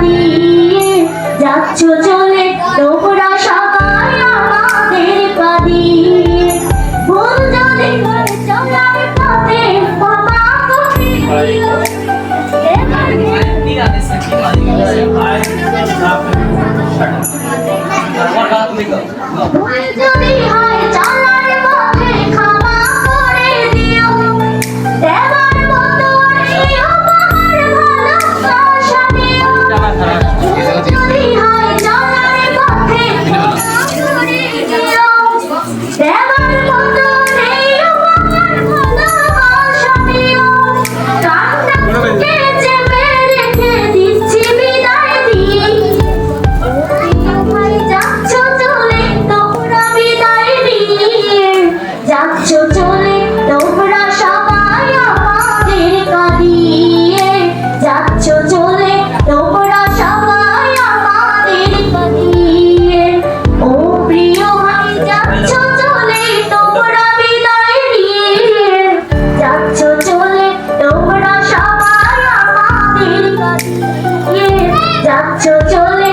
দিয়ে যাচ্ছ চলে। তোমরা সবাই আমাদের পাদিয়ে Yeah. Yeah. Yeah.